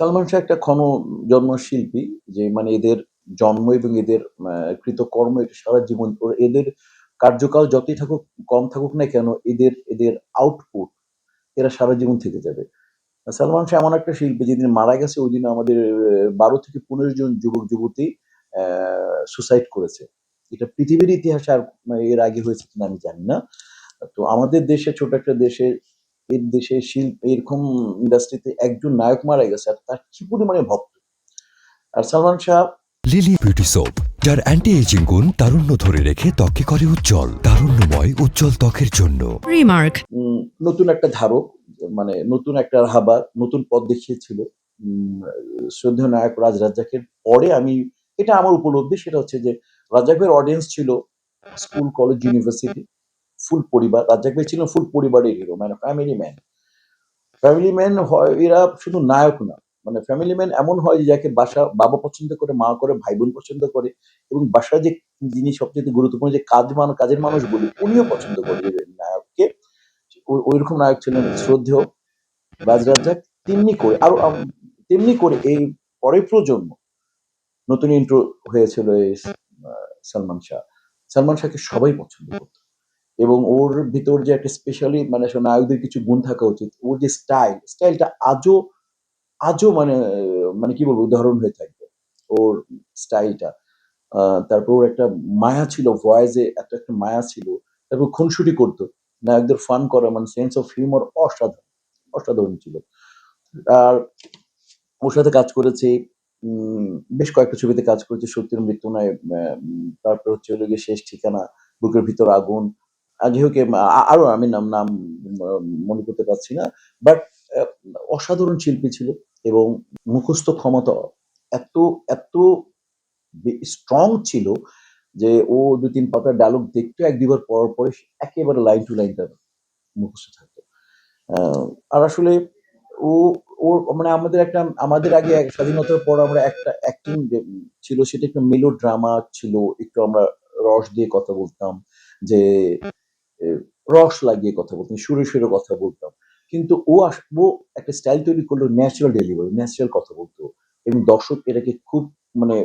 সালমান শাহ একটা ক্ষণ জন্ম শিল্পী যে মানে এদের জন্ম এবং এদের কৃতকর্ম এটা সারা জীবন এদের কার্যকাল যতই থাকুক, কম থাকুক না কেন, এদের এদের আউটপুট এরা সারা জীবন থেকে যাবে। সালমান শাহ এমন একটা শিল্পী যেদিন মারা গেছে, ওই দিন আমাদের বারো থেকে পনেরো জন যুবক, যুবতী সুসাইড করেছে। এটা পৃথিবীর ইতিহাসে আর, এর আগে হয়েছে কিনা আমি জানি না। তো আমাদের দেশে, ছোট একটা দেশে এর দেশে শিল্প এরকম ইন্ডাস্ট্রিতে একজন নায়ক মারা গেছে আর তার কি পরিমাণে ভক্ত। আর Salman Shah Lily beauty soap যার অ্যান্টি এজিং গুণ তারুণ্য ধরে রেখে ত্বকে করে উজ্জ্বল তারুণ্যময় উজ্জ্বল ত্বকের জন্য. উম, নতুন একটা ধারক মানে নতুন একটা হাবার নতুন পথ দেখিয়েছিল। উম, শ্রদ্ধেয় নায়ক রাজ রাজ্জাকের পরে আমি এটা আমার উপলব্ধি সেটা হচ্ছে যে রাজ্জাকের অডিয়েন্স ছিল স্কুল কলেজ ইউনিভার্সিটি ফুল পরিবার রাজ্জাক ভাই ছিলেন ফুল পরিবারের হিরো মানে ফ্যামিলি ম্যান ফ্যামিলি ম্যান হয়, এরা শুধু নায়ক না মানে ফ্যামিলি ম্যান এমন হয় যে যাকে বাসা, বাবা পছন্দ করে, মা করে ভাই বোন পছন্দ করে এবং বাসায় যে যিনি সবচেয়ে গুরুত্বপূর্ণ যে কাজ মান, কাজের মানুষ বলি, উনিও পছন্দ করে নায়ককে। ওই- ওইরকম নায়ক ছিলেন শ্রদ্ধেয় রাজ রাজ্জাক তেমনি করে, আরও তেমনি করে এই পরের প্রজন্ম, নতুন ইন্ট্রো হয়েছিল এই সালমান শাহ। সালমান শাহকে সবাই পছন্দ করত। এবং ওর ভিতর যে একটা স্পেশালি মানে নায়কদের কিছু গুণ থাকা উচিত। ওর যে স্টাইল স্টাইলটা আজও আজও মানে মানে কি বলব, উদাহরণ হয়ে থাকবে ওর স্টাইলটা তারপর ওর একটা মায়া ছিল ভয়েসে এত একটা মায়া ছিল। তারপর খুনসুটি করতো। নায়কদের ফান করা মানে সেন্স অফ হিউমার অসাধারণ অসাধারণ ছিল। আর ওর সাথে কাজ করেছে বেশ কয়েকটা ছবিতে কাজ করেছে সত্যের মৃত্যু নয় তারপর হচ্ছে শেষ ঠিকানা, বুকের ভিতর আগুন হোক আরও আমি নাম নাম মনে করতে পারছি না বাট অসাধারণ শিল্পী ছিল এবং মুখস্থ ক্ষমতা এত এত স্ট্রং ছিল যে ও দু তিন পাতার ডায়লগ দেখতো এক, দুবার পড়ার পরে একেবারে লাইন টু লাইন তার মুখস্থ থাকতো। আর আসলে ও ওর মানে আমাদের একটা, আমাদের আগে স্বাধীনতার পর আমরা একটা অ্যাক্টিং ছিল সেটা একটু মেলো ড্রামা ছিল, একটু আমরা রস দিয়ে কথা বলতাম যে রস লাগিয়ে কথা বলতাম সুরে সুরে কথা বলতাম। কিন্তু ও আস- ও একটা স্টাইল তৈরি করল ন্যাচারাল ডেলিভারি ন্যাচারাল কথা বলতো। এবং দর্শক এটাকে খুব মানে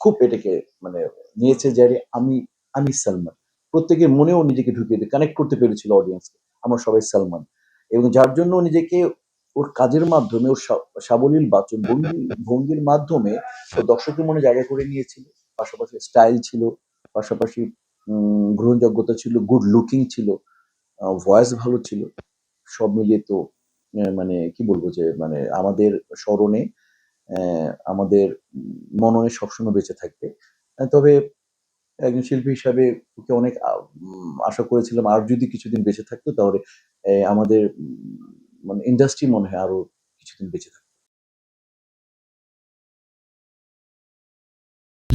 খুব এটাকে মানে নিয়েছে যে আমি আমি সালমান। প্রত্যেকের মনেও নিজেকে ঢুকিয়ে দিয়ে কানেক্ট করতে পেরেছিল অডিয়েন্সকে আমরা সবাই সালমান। এবং যার জন্য নিজেকে ওর কাজের মাধ্যমে, ওর সাবলীল বাচন ভঙ্গি, ভঙ্গির মাধ্যমে ও দর্শকের মনে জায়গা করে নিয়েছিল। পাশাপাশি স্টাইল ছিল, পাশাপাশি গ্রহণযোগ্যতা ছিল গুড লুকিং ছিল ভয়েস ভালো ছিল, সব মিলিয়ে তো মানে কি বলব যে মানে আমাদের স্মরণে আমাদের মননে সবসময় বেঁচে থাকবে। তবে একজন শিল্পী হিসাবে ওকে অনেক আশা করেছিলাম আর যদি কিছুদিন বেঁচে থাকতো তাহলে আমাদের মানে ইন্ডাস্ট্রি মনে হয় আরও কিছুদিন বেঁচে থাকতো।